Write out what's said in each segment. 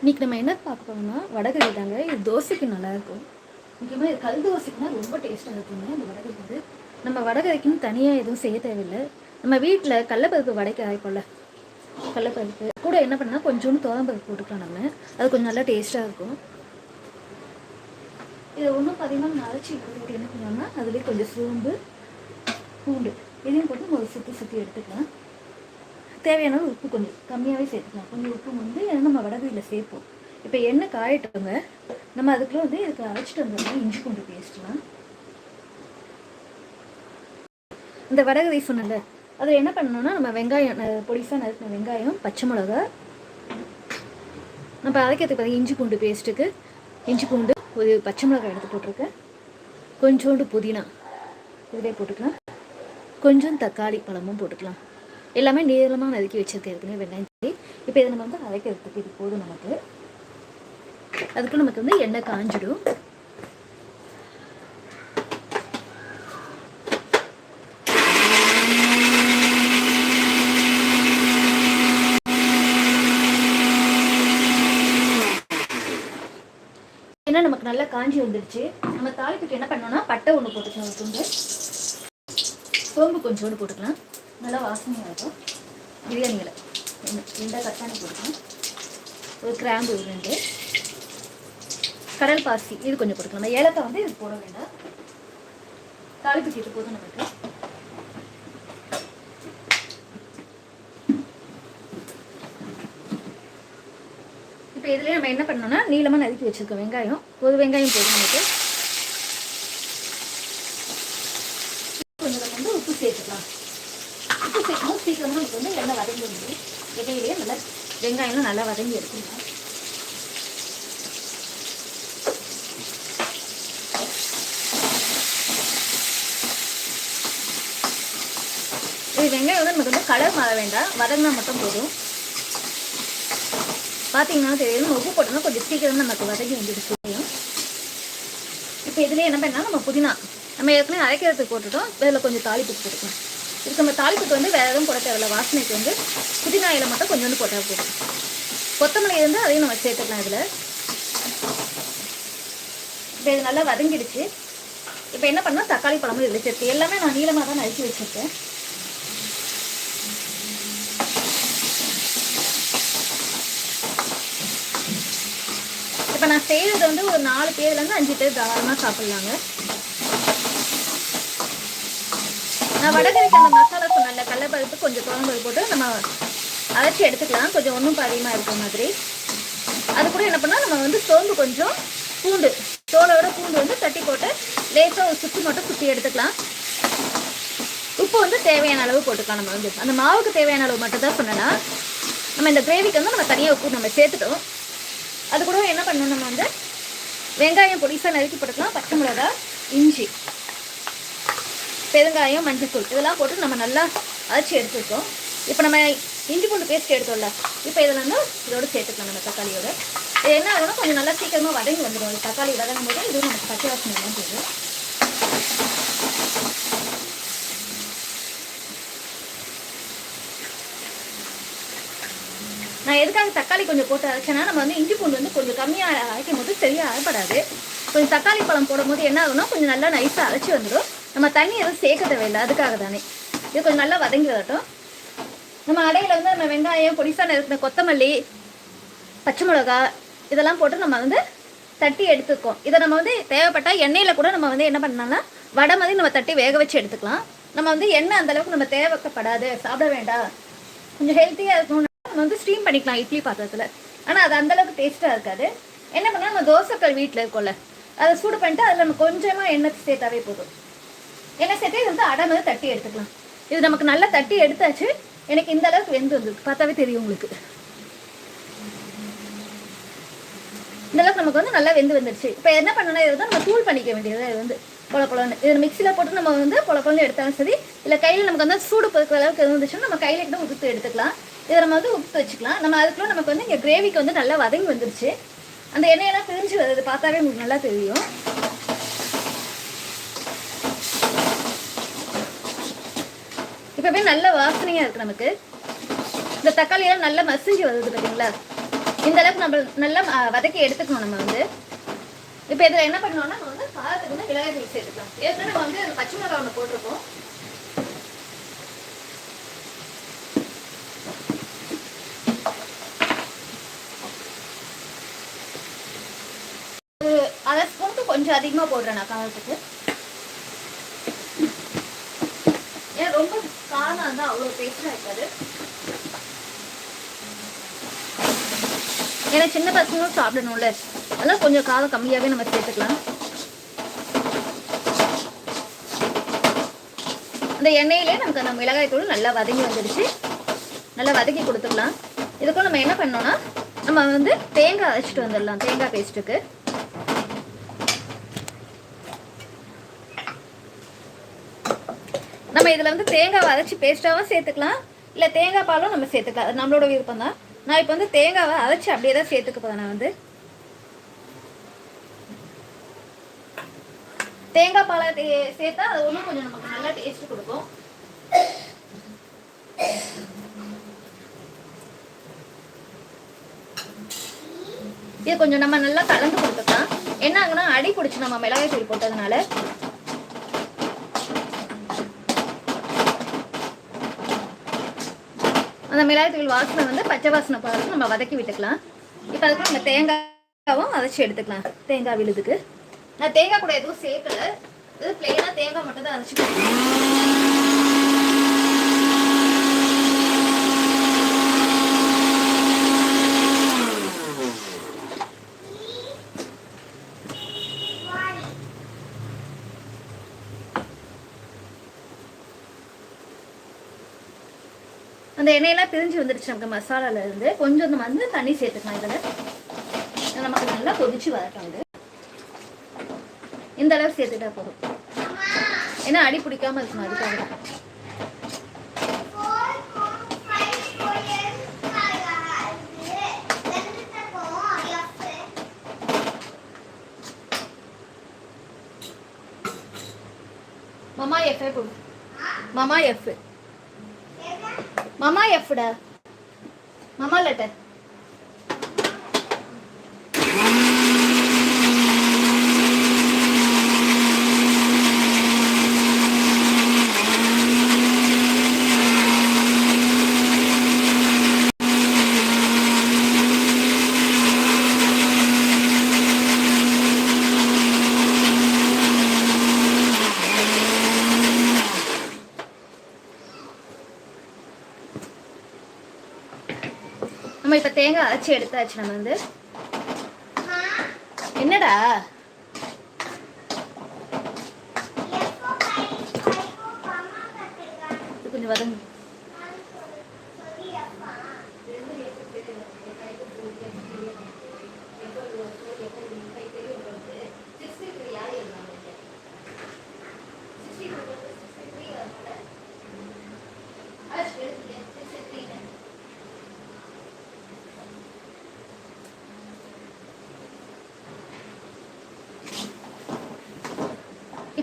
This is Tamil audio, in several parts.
இன்னைக்கு நம்ம என்ன பார்க்க போறோம்னா வடகறி தாங்க. இது தோசைக்கு நல்லாயிருக்கும். முக்கியமாக இது கல் தோசைக்குனா ரொம்ப டேஸ்ட்டாக இருக்குங்க இந்த வடகறி வந்து. நம்ம வடகறிக்குன்னு தனியாக எதுவும் செய்ய தேவையில்லை. நம்ம வீட்டில் கடலப்பருப்பு வடைக்கு அரைப்போம்ல கடலப்பருப்பு. கூட என்ன பண்ணால் கொஞ்சோண்டு தோதம்பருப்பு போட்டுக்கலாம் நம்ம. அது கொஞ்சம் நல்லா டேஸ்ட்டாக இருக்கும். இதை ஒன்றும் பார்த்தீங்கன்னா அரைச்சி போட்டு என்ன பண்ணோம்னா அதுலேயே கொஞ்சம் சோம்பு பூண்டு இதையும் போட்டு நம்ம சுற்றி சுற்றி எடுத்துக்கலாம். தேவையான உப்பு கொஞ்சம் கம்மியாகவே சேர்த்துக்கலாம். கொஞ்சம் உப்பு வந்து ஏன்னா நம்ம வடகையில் சேர்ப்போம். இப்போ எண்ணெய் காயட்டோங்க. நம்ம அதுக்குள்ளே வந்து இதுக்கு அரைச்சிட்டு வந்தோம்னா இஞ்சி பூண்டு பேஸ்ட்லாம் இந்த வடகை சொன்னல அதில் என்ன பண்ணணும்னா நம்ம வெங்காயம் ந- நறுக்கின வெங்காயம் பச்சை மிளகா நம்ம அரைக்கிறதுக்கு பார்த்தா இஞ்சி பூண்டு பேஸ்ட்டுக்கு இஞ்சி பூண்டு ஒரு பச்சை மிளகாய் எடுத்து போட்டிருக்கேன். கொஞ்சோண்டு புதினா இதுவே போட்டுக்கலாம். கொஞ்சம் தக்காளி பழமும் போட்டுக்கலாம். எல்லாமே நீளமாக நறுக்கி வச்சிருக்கேன் ஏற்கனவே வெங்காயம் சரி இப்போ இதை நம்ம வந்து அரைக்கிறதுக்கு இது போதும் நமக்கு. அதுக்கு நமக்கு வந்து எண்ணெய் காஞ்சிடும். ஏன்னா நமக்கு நல்லா காஞ்சி வந்துடுச்சு நம்ம தாளிப்புக்கு என்ன பண்ணோம்னா பட்டை ஒன்று போட்டுக்கலாம் ஒரு துண்டு. சோம்பு கொஞ்சோண்டு போட்டுக்கலாம். நல்லா வாசனையாக இருக்கும். பிரியாணியில். ரெண்டாக கட்டாணி கொடுக்கணும் ஒரு கிராம்பு ரெண்டு. கடல் பாசி இது கொஞ்சம் கொடுக்கணும் நம்ம ஏலக்காய் வந்து இது போட வேண்டாம். தாளிப்பு சீட்டு போதும் நமக்கு. இப்போ இதுலேயே நம்ம என்ன பண்ணோம்னா நீளமாக நறுக்கி வச்சிருக்கோம் வெங்காயம். ஒரு வெங்காயம் போதும் நமக்கு கொஞ்சம் நம்ம வந்து உப்பு சேர்த்துக்கலாம் உப்பு சேர்க்கணும் சீக்கிரமாக நமக்கு வந்து எண்ணெய் வதங்கி வந்துடும் இடையிலேயே நல்லா வெங்காயம்லாம் நல்லா வதங்கி எடுத்துக்கலாம் இது வெங்காயம் வந்து நமக்கு வந்து கலர் மாற வேண்டாம். வதங்கினா மட்டும் போதும். பார்த்தீங்கன்னா தெரியும் உப்பு போட்டோம்னா கொஞ்சம் சீக்கிரம் நமக்கு வதங்கி வந்துடுச்சு இப்போ இதுலேயே என்ன பண்ணால் நம்ம புதினா. நம்ம ஏற்கனவே அரைக்கிறதுக்கு போட்டுட்டோம். இதில் கொஞ்சம் தாளிப்பு போட்டுக்கலாம். இதுக்கு நம்ம தாளிப்புக்கு வந்து வேறு எதுவும் போட தேவையில்ல. வாசனைக்கு வந்து புதினா இலை மட்டும் கொஞ்சோண்டு போட்டால் போதும். கொத்தமல்லி இருந்து அதையும் நம்ம சேர்த்துக்கலாம் இதில். இப்போ இது நல்லா வதங்கிடுச்சு. இப்போ என்ன பண்ணால் தக்காளி பழமும் இதில் சேர்த்து. எல்லாமே நான் நீளமாக தான் நறுக்கி வச்சுருக்கேன். இப்போ நான் செய்கிறது வந்து ஒரு நாலு பேர்லேருந்து அஞ்சு பேர் தாராளமாக சாப்பிட்லாங்க. நான் வடகரைக்கு அந்த மசாலா சொன்ன கடலப்பருப்பு கொஞ்சம் குழம்பு போட்டு நம்ம அரைச்சி எடுத்துக்கலாம். கொஞ்சம் ஒன்றும் அதிகமாக இருக்கிற மாதிரி. அது கூட என்ன பண்ணால் நம்ம வந்து சோம்பு கொஞ்சம் பூண்டு தோலோட பூண்டு வந்து தட்டி போட்டு லேசாக ஒரு சுற்றி மட்டும் சுற்றி எடுத்துக்கலாம். உப்பு வந்து தேவையான அளவு போட்டுக்கலாம் நம்ம வந்து. அந்த மாவுக்கு தேவையான அளவு மட்டும் தான் சொன்னேன்னா நம்ம இந்த கிரேவிக்கு வந்து நம்ம தனியாக உப்பு நம்ம சேர்த்துட்டோம். அது கூட என்ன பண்ணணும் நம்ம வந்து வெங்காயம் பொடிசாக நறுக்கி போட்டுக்கலாம். பச்சை மிளகா இஞ்சி. பெருங்காயம் மஞ்சள் தூள் இதெல்லாம் போட்டு நம்ம நல்லா அரைச்சி எடுத்துருக்கோம். இப்போ நம்ம இஞ்சி பூண்டு பேஸ்ட் எடுத்தோம்ல இப்போ இதில் வந்து இதோட சேர்த்துக்கலாம் நம்ம தக்காளியோட. இது என்ன ஆகும்னா கொஞ்சம் நல்லா சீக்கிரமாக வதங்கி வந்துடும். இந்த தக்காளி வதங்கும் போது இதுவும் நமக்கு பச்சை வாசனை எல்லாம் போயிடும். நான் எதுக்காக தக்காளி கொஞ்சம் போட்டு அரைச்சேன்னா நம்ம வந்து இஞ்சி பூண்டு வந்து கொஞ்சம் கம்மியாக அரைக்கும் போது சரியாக அரைப்படாது. கொஞ்சம் தக்காளி பழம் போடும்போது என்ன ஆகுனா கொஞ்சம் நல்லா நைஸாக அரைச்சி வந்துடும். நம்ம தண்ணி எதுவும் சேர்க்க தேவையில்லை அதுக்காக தானே. இது கொஞ்சம் நல்லா வதங்கி வரட்டும் நம்ம அடையில் வந்து நம்ம வெங்காயம் பொடிசான இருக்கிற கொத்தமல்லி பச்சை மிளகா இதெல்லாம் போட்டு நம்ம வந்து தட்டி எடுத்துக்கோம் இதை நம்ம வந்து தேவைப்பட்டால் எண்ணெயில் கூட நம்ம வந்து என்ன பண்ணலாம்னா வடை மாதிரி நம்ம தட்டி வேக வச்சு எடுத்துக்கலாம். நம்ம வந்து எண்ணெய் அந்தளவுக்கு நம்ம தேவைக்கப்படாது சாப்பிட வேண்டாம். கொஞ்சம் ஹெல்த்தியாக இருக்கணும்னா நம்ம வந்து ஸ்டீம் பண்ணிக்கலாம் இட்லி பாத்திரத்தில். ஆனால் அது அந்தளவுக்கு டேஸ்ட்டாக இருக்காது. என்ன பண்ணால் நம்ம தோசைக்கல் வீட்டில் இருக்கோம்ல அதை சூடு பண்ணிட்டு அதில் நம்ம கொஞ்சமாக எண்ணெய் சேர்த்தாவே போதும். எண்ணெய் சேர்த்து இது வந்து அடை மாதிரி தட்டி எடுத்துக்கலாம். இது நமக்கு நல்லா தட்டி எடுத்தாச்சு எனக்கு இந்த அளவுக்கு வெந்து வந்து பார்த்தாவே தெரியும் உங்களுக்கு. இந்த அளவுக்கு நமக்கு வந்து நல்லா வெந்து வந்துருச்சு. இப்போ என்ன பண்ணணும் இது வந்து நம்ம தூள் பண்ணிக்க வேண்டியது இது வந்து பொல பொலன்னு இது மிக்சியில் போட்டு நம்ம வந்து பொல பொலன்னு எடுத்தாலும் சரி இல்லை கையில் நமக்கு வந்து சூடு பொறுக்கிற அளவுக்கு இருந்துச்சுன்னா நம்ம கையில் கூட உதுத்து எடுத்துக்கலாம். இதை நம்ம வந்து உப்பு வச்சுக்கலாம். நம்ம அதுக்குள்ள நமக்கு வந்து இங்கே கிரேவிக்கு வந்து நல்லா வதங்கி வந்துருச்சு. அந்த எண்ணெயெல்லாம் பிரிஞ்சு வருது. பார்த்தாவே உங்களுக்கு நல்லா தெரியும். இப்போவே நல்ல வாசனையாக இருக்குது நமக்கு. இந்த தக்காளியெல்லாம் நல்லா மசிஞ்சு வருது பார்த்தீங்களா இந்த அளவுக்கு நம்ம நல்லா வதக்கி எடுத்துக்கணும் நம்ம வந்து. இப்போ இதில் என்ன பண்ணோம்னா நம்ம வந்து காரத்துக்கு வந்து மிளகாய் தூள் சேர்த்துக்கலாம். ஏற்கனவே நம்ம வந்து பச்சை மிளகாய் ஒன்று போட்டிருக்கோம். ஒரு அரை ஸ்பூனுக்கு கொஞ்சம் அதிகமாக போடுறேன் நான் காரத்துக்கு ஏன் ரொம்ப காரம் வந்து அவ்வளோ டேஸ்டாக இருக்காது ஏன்னா சின்ன பசங்களும் சாப்பிடணும்ல. அதெல்லாம் கொஞ்சம் காரம் கம்மியாகவே நம்ம சேர்த்துக்கலாம். அந்த எண்ணெயிலே நமக்கு அந்த மிளகாய் தூள் நல்லா வதங்கி வந்துடுச்சு நல்லா வதக்கி கொடுத்துக்கலாம். இதுக்கும் நம்ம என்ன பண்ணோம்னா நம்ம வந்து தேங்காய் அரைச்சிட்டு வந்துடலாம் தேங்காய் பேஸ்ட்டுக்கு நம்ம இதில் வந்து தேங்காவை அரைச்சி பேஸ்ட்டாகவும் சேர்த்துக்கலாம். இல்லை தேங்காய் பாலும் நம்ம சேர்த்துக்கலாம். அது நம்மளோட விருப்பம் தான் நான் இப்போ வந்து தேங்காவை அரைச்சி அப்படியே தான் சேர்த்துக்க போகிறேன் நான் வந்து. தேங்காய் பாலை சேர்த்தா அது ஒன்றும் கொஞ்சம் நமக்கு நல்லா டேஸ்ட் கொடுக்கும். இது கொஞ்சம் நம்ம நல்லா கலந்து கொடுத்துக்கலாம். என்ன ஆகுனா அடி பிடிச்சி நம்ம மிளகாய் தூள் போட்டதுனால அந்த மிளகாய்த்தூள் வாசனை வந்து பச்சை வாசனை போகிறதுக்கு நம்ம வதக்கி விட்டுக்கலாம். இப்போ அதுக்கு நம்ம தேங்காயும் அரைச்சி எடுத்துக்கலாம். தேங்காய் விழுதுக்கு. நான் தேங்காய் கூட எதுவும் சேர்க்கல. இது பிளெயினாக தேங்காய் மட்டும் தான் அரைச்சி அந்த எண்ணெயெல்லாம் பிரிஞ்சு வந்துடுச்சு நமக்கு மசாலால இருந்து. கொஞ்சம் நம்ம வந்து தண்ணி சேர்த்துக்கலாம் இதில். நமக்கு நல்லா கொதிச்சு வரட்டும் இந்த அளவு சேர்த்துட்டா போதும். ஏன்னா அடி பிடிக்காம இருக்கணும் அதுக்காக. தான் மமா எஃப் கொடு. மமா எஃப் மாமா எஃப்டா மாமா லெட்டர் நம்ம இப்ப தேங்காய் அரைச்சி எடுத்தாச்சு நம்ம வந்து. என்னடா? இது கொஞ்சம் வதங்க.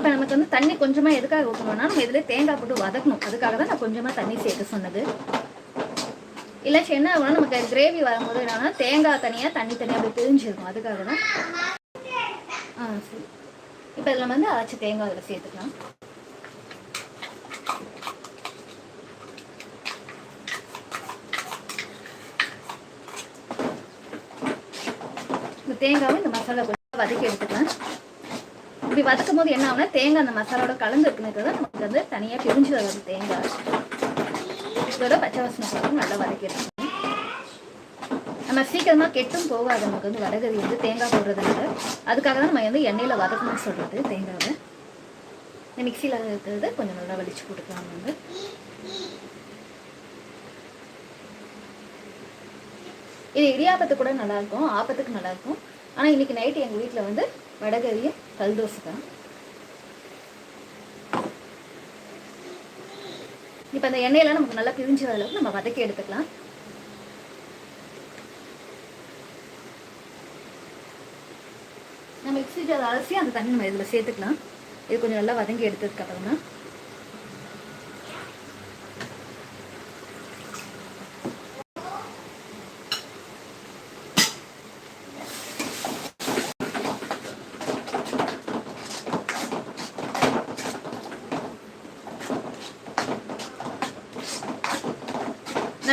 இப்போ நமக்கு வந்து தண்ணி கொஞ்சமாக எதுக்காக ஊற்றணும்னா நம்ம இதில் தேங்காய் போட்டு வதக்கணும். அதுக்காக தான் நான் கொஞ்சமாக தண்ணி சேர்க்க சொன்னது. இல்லாச்சு என்ன ஆகும்னா நமக்கு கிரேவி வரும்போது என்னன்னா தேங்காய் தனியாக தண்ணி தனியாக அப்படி பிரிஞ்சிருக்கும் அதுக்காக தான். ஆ சரி. இப்போ இதில் வந்து அரைச்சி தேங்காய் அதில் சேர்த்துக்கலாம். இந்த தேங்காவை இந்த மசாலா கொஞ்சம் வதக்கி எடுத்துக்கலாம். இப்படி வதக்கும் போது என்ன ஆகும்னா தேங்காய் அந்த மசாலாவோட கலந்து இருக்குமே நமக்கு வந்து தனியாக பிரிஞ்சு வரது தேங்காய் இதோட பச்சை வாசனை போட்டு நல்லா வதக்கி நம்ம சீக்கிரமாக கெட்டும் போகாது நமக்கு வந்து வடகறி வந்து தேங்காய் போடுறதுனால. அதுக்காக தான் நம்ம வந்து எண்ணெயில் வதக்கணும்னு சொல்கிறது தேங்காவை. இந்த மிக்சியில் இருக்கிறத கொஞ்சம் நல்லா வலிச்சு கொடுக்கலாம் வந்து இது இடியாப்பத்துக்கு கூட நல்லாயிருக்கும் ஆபத்துக்கு ஆப்பத்துக்கு ஆனால் இன்னைக்கு நைட்டு எங்கள் வீட்டில் வந்து வடகறியும் கல் தோசை தான் இப்போ அந்த எண்ணெயெல்லாம் நமக்கு நல்லா பிரிஞ்ச அளவுக்கு நம்ம வதக்கி எடுத்துக்கலாம். நம்ம மிக்சி ஜார் அலசி அந்த தண்ணி நம்ம இதில் சேர்த்துக்கலாம். இது கொஞ்சம் நல்லா வதங்கி எடுத்ததுக்கு அப்புறமா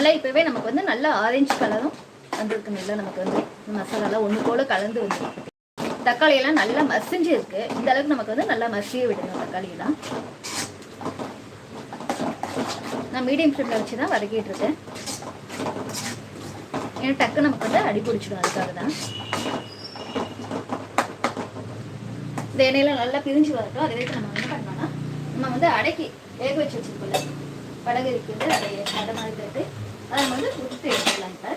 நல்லா இப்போவே நமக்கு வந்து நல்ல ஆரஞ்சு கலரும் வந்திருக்கு நல்லா நமக்கு வந்து மசாலாலாம் ஒன்று போல கலந்து வந்துடும் தக்காளி எல்லாம் நல்லா மசிஞ்சு இருக்கு இந்த அளவுக்கு நமக்கு வந்து நல்லா மசிய விடணும் தக்காளி எல்லாம். நான் மீடியம் ஃப்ளேமில் வச்சு தான் வதக்கிட்டு இருக்கேன். ஏன்னா டக்கு நமக்கு வந்து அடி பிடிச்சிடும் அதுக்காக தான் இந்த எண்ணெயில நல்லா பிரிஞ்சு வரட்டும். அதே நம்ம என்ன பண்ணோம்னா நம்ம வந்து அடக்கி வேக வச்சு வச்சிருக்கோம்ல படகு வந்து அதை அடை மாதிரி தட்டு அதை வந்து உடுத்து எடுத்துக்கலாம் இப்போ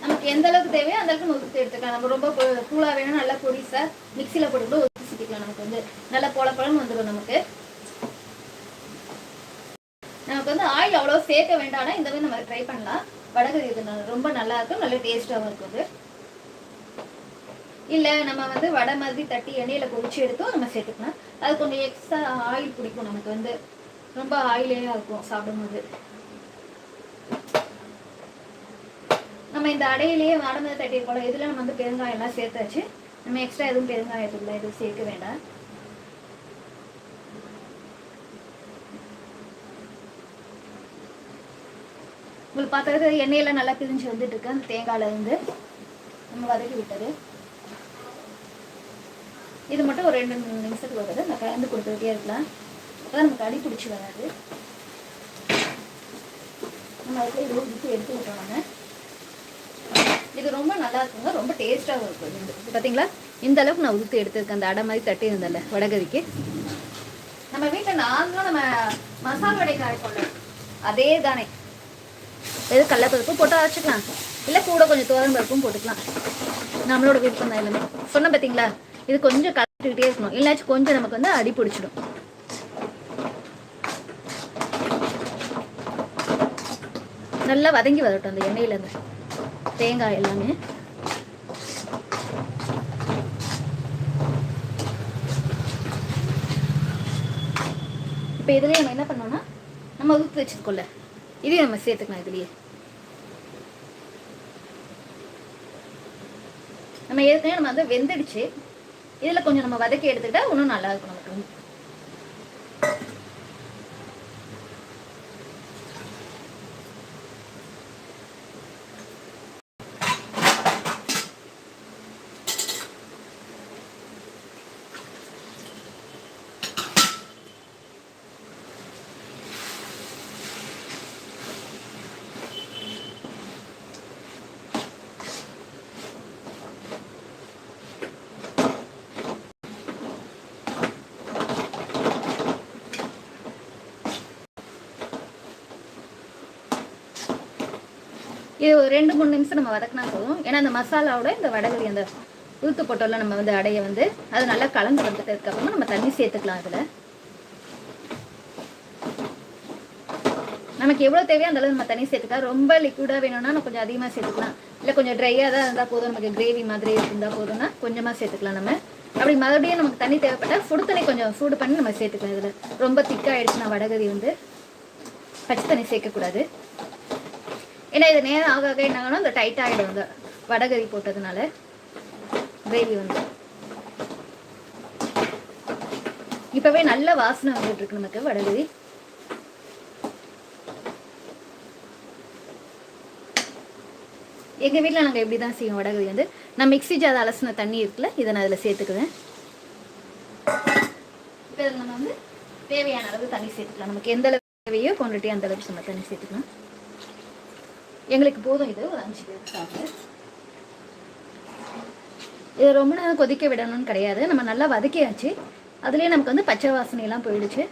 நமக்கு எந்த அளவுக்கு தேவையோ அந்த அளவுக்கு நம்ம எடுத்துக்கலாம். நம்ம ரொம்ப பொ- வேணும் நல்லா பொடிசா மிக்சியில் போட்டு கூட ஊற்றி சுற்றிக்கலாம் நமக்கு வந்து நல்லா பொல பழம் வந்துடும் நமக்கு. நமக்கு வந்து ஆயில் அவ்வளோ சேர்க்க வேண்டாம்னா இந்த மாதிரி நம்ம ட்ரை பண்ணலாம். வடகரி இது ந- ரொம்ப நல்லா இருக்கும். நல்ல டேஸ்ட்டாகவும் இருக்கும் இல்லை நம்ம வந்து வடை மாதிரி தட்டி எண்ணெயில் பொரிச்சு எடுத்தும் நம்ம சேர்த்துக்கலாம். அது கொஞ்சம் எக்ஸ்ட்ரா ஆயில் பிடிக்கும் நமக்கு வந்து. ரொம்ப ஆயிலேயே இருக்கும் சாப்பிடும்போது. நம்ம இந்த அடையிலேயே வடை மாதிரி தட்டி இதுல இதில் நம்ம வந்து பெருங்காயம் எல்லாம் சேர்த்தாச்சு. நம்ம எக்ஸ்ட்ரா எதுவும் பெருங்காயத்துள்ள எதுவும் சேர்க்க வேண்டாம். உங்களுக்கு பார்த்தது எண்ணெயெல்லாம் நல்லா பிரிஞ்சு வந்துட்டு இருக்கு. அந்த தேங்காயில இருந்து நம்ம வதக்கி விட்டது. இது மட்டும் ஒரு ரெண்டு மூணு நிமிஷத்துக்கு வருது நம்ம கலந்து கொடுத்துக்கிட்டே இருக்கலாம். அதான் நமக்கு அடி பிடிச்சி வராது. நம்ம அதுக்குள்ள இது ஊற்றி எடுத்து விட்டோம் இது ரொம்ப நல்லா இருக்குங்க. ரொம்ப டேஸ்ட்டாகவும் இருக்கும். இது பார்த்தீங்களா இந்த அளவுக்கு நான் உதுத்து எடுத்திருக்கேன். அந்த அடை மாதிரி தட்டி இருந்தேன்ல வடகரிக்கு. நம்ம வீட்டில் நாங்களும் நம்ம மசாலா வடை காய்ப்போம்ல அதே தானே. எது கடலப்பருப்பு போட்டு அரைச்சிக்கலாம். இல்லை கூட கொஞ்சம் தோரம் பருப்பும் போட்டுக்கலாம். நம்மளோட விருப்பம் தான் எல்லாமே. சொன்ன பார்த்தீங்களா இது கொஞ்சம் கலந்துக்கிட்டே இருக்கணும். இல்லாச்சும் கொஞ்சம் நமக்கு வந்து அடி பிடிச்சிடும். நல்லா வதங்கி வரட்டும் அந்த எண்ணெயில இருந்து. தேங்காய் எல்லாமே. இப்போ இதுலேயே நம்ம என்ன பண்ணோம்னா நம்ம உப்பு வச்சுருக்கோம்ல இதையும் நம்ம சேர்த்துக்கலாம் இதுலேயே. நம்ம ஏற்கனவே நம்ம வந்து வெந்துடுச்சு. இதில் கொஞ்சம் நம்ம வதக்கி எடுத்துக்கிட்டால் இன்னும் நல்லா இருக்கும் நமக்கு. இது ஒரு ரெண்டு மூணு நிமிஷம் நம்ம வதக்கினா போதும். ஏன்னா அந்த மசாலாவோட இந்த வடகரி அந்த உளுத்து போட்டோம்ல நம்ம வந்து அடைய வந்து அது நல்லா கலந்து வந்துட்டதுக்கு அப்புறமா நம்ம தண்ணி சேர்த்துக்கலாம் அதில் நமக்கு எவ்வளோ தேவையோ அந்தளவு நம்ம தண்ணி சேர்த்துக்கலாம். ரொம்ப லிக்விடாக வேணும்னா நம்ம கொஞ்சம் அதிகமாக சேர்த்துக்கலாம். இல்லை கொஞ்சம் ட்ரையாக தான் இருந்தால் போதும். நமக்கு கிரேவி மாதிரி இருந்தால் போதும்னா கொஞ்சமாக சேர்த்துக்கலாம் நம்ம. அப்படி மறுபடியும் நமக்கு தண்ணி தேவைப்பட்டால் சுடு தண்ணி கொஞ்சம் சூடு பண்ணி நம்ம சேர்த்துக்கலாம் இதில். ரொம்ப திக்காகிடுச்சுன்னா வடகரி வந்து பச்சை தண்ணி சேர்க்கக்கூடாது. ஏன்னா இது நேரம் ஆக ஆக என்ன இந்த டைட் ஆகிடும் அந்த வடகரி போட்டதுனால. கிரேவி வந்து. இப்போவே நல்ல வாசனை வந்துட்டு இருக்கு நமக்கு வடகரி. எங்கள் வீட்டில் நாங்கள் எப்படி தான் செய்வோம் வடகரி வந்து நான் மிக்ஸி ஜார் அலசின தண்ணி இருக்குல்ல இதை நான் அதில் சேர்த்துக்குவேன். இப்போ இதில் நம்ம வந்து தேவையான அளவு தண்ணி சேர்த்துக்கலாம். நமக்கு எந்த அளவு தேவையோ கொண்டுட்டே அந்த அளவுக்கு நம்ம தண்ணி சேர்த்துக்கலாம். எங்களுக்கு போதும். இது ஒரு அஞ்சு பேருக்கு சாப்பிட இது ரொம்ப நேரம் கொதிக்க விடணும்னு கிடையாது. நம்ம நல்லா வதக்கியாச்சு. அதுலேயே நமக்கு வந்து பச்சை வாசனையெல்லாம் போயிடுச்சு.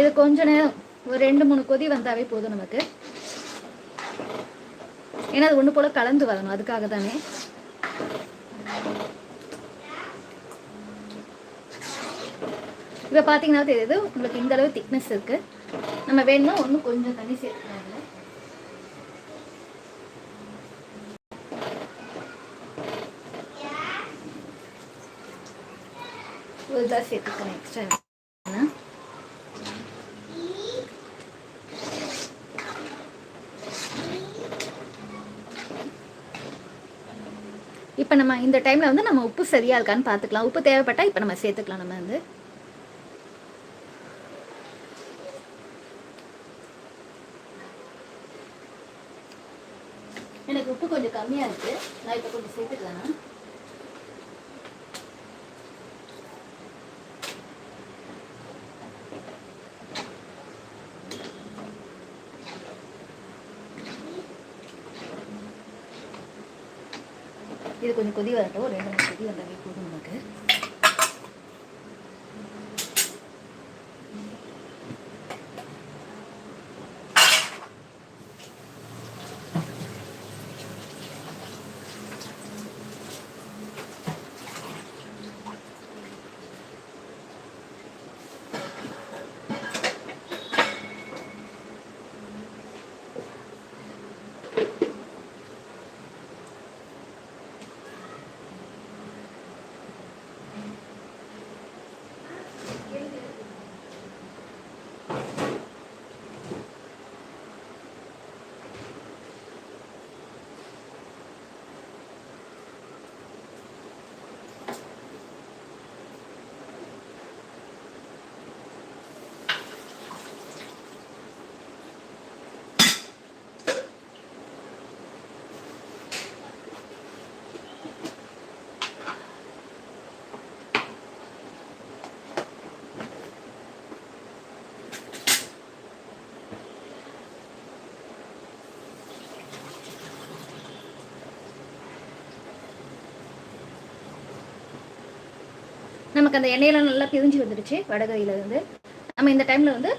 இது கொஞ்ச நேரம் ஒரு ரெண்டு மூணு கொதி வந்தாவே போதும் நமக்கு. ஏன்னா அது ஒன்று போல் கலந்து வரணும். அதுக்காக தானே. இப்போ பார்த்தீங்கன்னா தெரியுது உங்களுக்கு இந்த அளவு திக்னஸ் இருக்கு. நம்ம வேணும்னா ஒன்றும் கொஞ்சம் தண்ணி சேர்த்துக்கலாம் இதுதான் சேர்த்துக்கணும் எக்ஸ்ட்ரா இப்போ நம்ம இந்த டைமில் வந்து நம்ம உப்பு சரியாக இருக்கான்னு பார்த்துக்கலாம். உப்பு தேவைப்பட்டால் இப்போ நம்ம சேர்த்துக்கலாம். நம்ம வந்து எனக்கு உப்பு கொஞ்சம் கம்மியாக இருக்குது நான் இப்போ கொஞ்சம் சேர்த்துக்கலாம். இது கொஞ்சம் கொதி வரட்டும். ஒரு ரெண்டு மூணு கொதி வந்தாலே போதும் நமக்கு. நமக்கு அந்த எண்ணெயெல்லாம் நல்லா பிரிஞ்சு வந்துடுச்சு வடகையில் இருந்து நம்ம இந்த டைமில் வந்து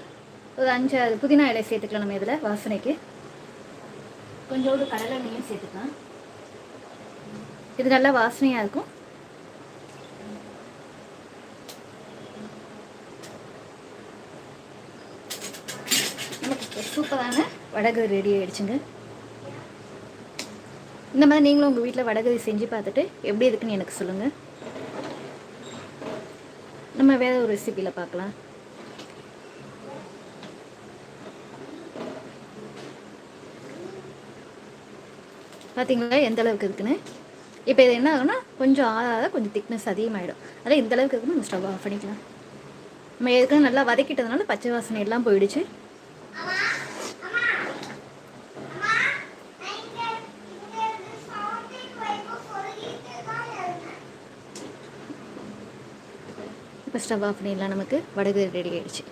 ஒரு அஞ்சு புதினா இலை சேர்த்துக்கலாம் நம்ம இதில் வாசனைக்கு. கொஞ்சோடு கடலை எண்ணெயும் சேர்த்துக்கலாம். இது நல்லா வாசனையாக இருக்கும். நமக்கு சூப்பரான வடகரி ரெடி ஆகிடுச்சுங்க இந்த மாதிரி நீங்களும் உங்கள் வீட்டில் வடகரி செஞ்சு பார்த்துட்டு எப்படி இருக்குன்னு எனக்கு சொல்லுங்கள் நம்ம வேற ஒரு ரெசிபியில் பார்க்கலாம். பார்த்தீங்களா எந்த அளவுக்கு இருக்குன்னு? இப்போ இது என்ன ஆகும்னா கொஞ்சம் ஆறாத கொஞ்சம் திக்னஸ் அதிகமாகிடும் அதான் இந்த அளவுக்கு இருக்குன்னு நம்ம ஸ்டவ் ஆஃப் பண்ணிக்கலாம். நம்ம எதுக்கு நல்லா வதக்கிட்டதுனால பச்சை வாசனை எல்லாம் போயிடுச்சு. இப்போ ஸ்டவ் ஆஃப் பண்ணிடலாம் நமக்கு வடகு ரெடி ஆயிடுச்சு.